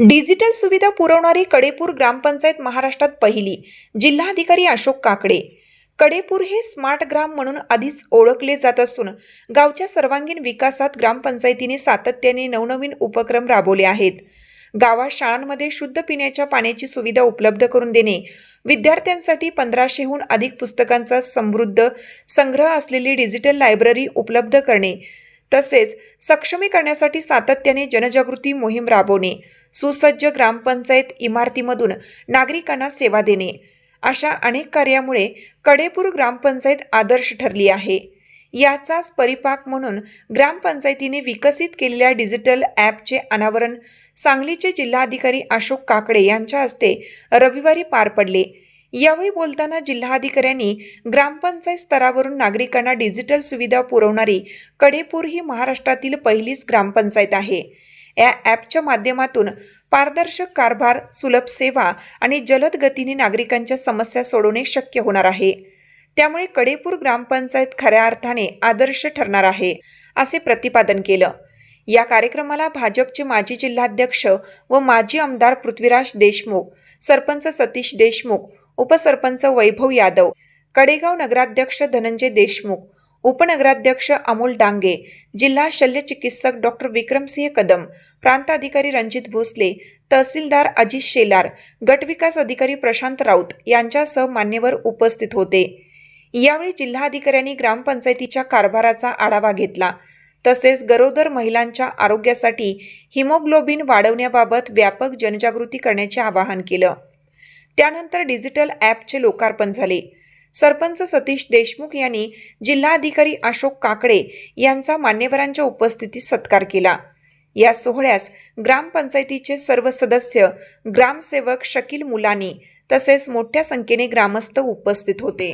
Digital सुविधा पुरवणारी कडेपूर ग्रामपंचायत महाराष्ट्रात पहिली जिल्हाधिकारी अशोक काकडे. कडेपूर हे स्मार्ट ग्राम म्हणून आधीच ओळखले जात असून गावच्या सर्वांगीण विकासात ग्रामपंचायतीने सातत्याने नवनवीन उपक्रम राबवले आहेत. गावात शाळांमध्ये शुद्ध पिण्याच्या पाण्याची सुविधा उपलब्ध करून देणे विद्यार्थ्यांसाठी पंधराशेहून अधिक पुस्तकांचा समृद्ध संग्रह असलेली डिजिटल लायब्ररी उपलब्ध करणे तसेच सक्षमीकरणासाठी सातत्याने जनजागृती मोहीम राबवणे सुसज्ज ग्रामपंचायत इमारतीमधून नागरिकांना सेवा देणे अशा अनेक कार्यामुळे कडेपूर ग्रामपंचायत आदर्श ठरली आहे. याचाच परिपाक म्हणून ग्रामपंचायतीने विकसित केलेल्या डिजिटल ॲपचे अनावरण सांगलीचे जिल्हाधिकारी अशोक काकडे यांच्या हस्ते रविवारी पार पडले. यावेळी बोलताना जिल्हाधिकाऱ्यांनी ग्रामपंचायत स्तरावरून नागरिकांना डिजिटल सुविधा पुरवणारी कडेपूर ही महाराष्ट्रातील पहिलीच ग्रामपंचायत आहे. या ॲपच्या माध्यमातून पारदर्शक कारभार सुलभ सेवा आणि जलद गतीने नागरिकांच्या समस्या सोडवणे शक्य होणार आहे. त्यामुळे कडेपूर ग्रामपंचायत खऱ्या अर्थाने आदर्श ठरणार आहे असे प्रतिपादन केलं. या कार्यक्रमाला भाजपचे माजी जिल्हाध्यक्ष व माजी आमदार पृथ्वीराज देशमुख सरपंच सतीश देशमुख उपसरपंच वैभव यादव कडेगाव नगराध्यक्ष धनंजय देशमुख उपनगराध्यक्ष अमोल डांगे जिल्हा शल्यचिकित्सक डॉक्टर विक्रमसिंह कदम प्रांताधिकारी रणजित भोसले तहसीलदार अजित शेलार गटविकास अधिकारी प्रशांत राऊत यांच्यासह मान्यवर उपस्थित होते. यावेळी जिल्हाधिकाऱ्यांनी ग्रामपंचायतीच्या कारभाराचा आढावा घेतला. तसेच गरोदर महिलांच्या आरोग्यासाठी हिमोग्लोबिन वाढवण्याबाबत व्यापक जनजागृती करण्याचे आवाहन केलं. त्यानंतर डिजिटल ॲपचे लोकार्पण झाले. सरपंच सतीश देशमुख यांनी जिल्हाधिकारी अशोक काकडे यांचा मान्यवरांच्या उपस्थितीत सत्कार केला. या सोहळ्यास ग्रामपंचायतीचे सर्व सदस्य ग्रामसेवक शकील मुलानी तसेच मोठ्या संख्येने ग्रामस्थ उपस्थित होते.